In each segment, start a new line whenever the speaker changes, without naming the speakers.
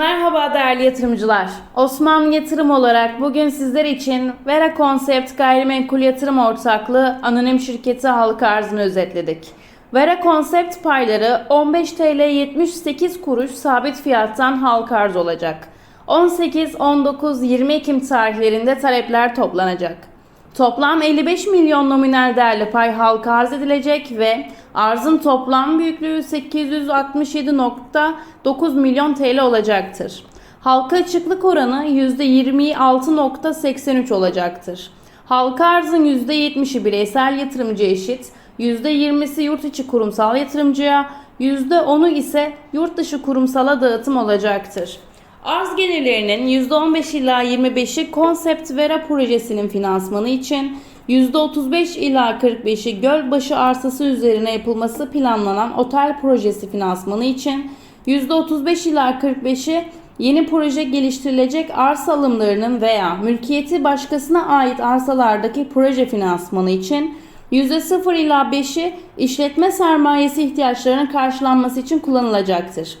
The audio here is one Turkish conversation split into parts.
Merhaba değerli yatırımcılar. Osmanlı Yatırım olarak bugün sizler için Vera Concept Gayrimenkul Yatırım Ortaklığı Anonim Şirketi halka arzını özetledik. Vera Concept payları 15 TL 78 kuruş sabit fiyattan halka arz olacak. 18, 19, 20 Ekim tarihlerinde talepler toplanacak. Toplam 55 milyon nominal değerli pay halka arz edilecek ve arzın toplam büyüklüğü 867.9 milyon TL olacaktır. Halka açıklık oranı %26.83 olacaktır. Halka arzın %70'i bireysel yatırımcı eşit, %20'si yurt içi kurumsal yatırımcıya, %10'u ise yurt dışı kurumsala dağıtım olacaktır. Arz gelirlerinin %15 ila 25'i Konsept Vera projesinin finansmanı için, %35 ila 45'i Gölbaşı arsası üzerine yapılması planlanan otel projesi finansmanı için, %35 ila 45'i yeni proje geliştirilecek arsa alımlarının veya mülkiyeti başkasına ait arsalardaki proje finansmanı için, %0 ila 5'i işletme sermayesi ihtiyaçlarının karşılanması için kullanılacaktır.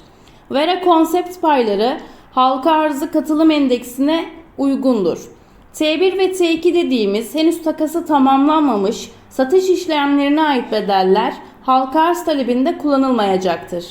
Vera konsept payları halka arzı katılım endeksine uygundur. T1 ve T2 dediğimiz henüz takası tamamlanmamış satış işlemlerine ait bedeller halka arz talebinde kullanılmayacaktır.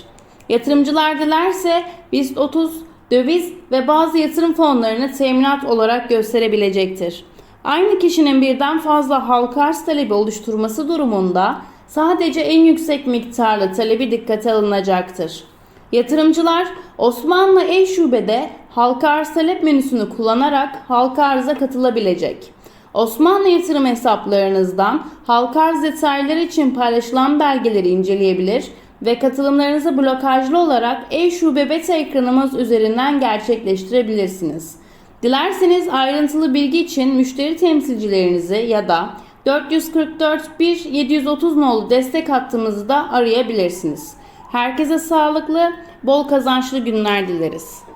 Yatırımcılar dilerse BIST 30 döviz ve bazı yatırım fonlarını teminat olarak gösterebilecektir. Aynı kişinin birden fazla halka arz talebi oluşturması durumunda sadece en yüksek miktarlı talebi dikkate alınacaktır. Yatırımcılar Osmanlı E-Şube'de halka arz talep menüsünü kullanarak halka arza katılabilecek. Osmanlı yatırım hesaplarınızdan halka arz detayları için paylaşılan belgeleri inceleyebilir ve katılımlarınızı blokajlı olarak E-Şube beta ekranımız üzerinden gerçekleştirebilirsiniz. Dilerseniz ayrıntılı bilgi için müşteri temsilcilerinizi ya da 444 1 730 nolu destek hattımızı da arayabilirsiniz. Herkese sağlıklı, bol kazançlı günler dileriz.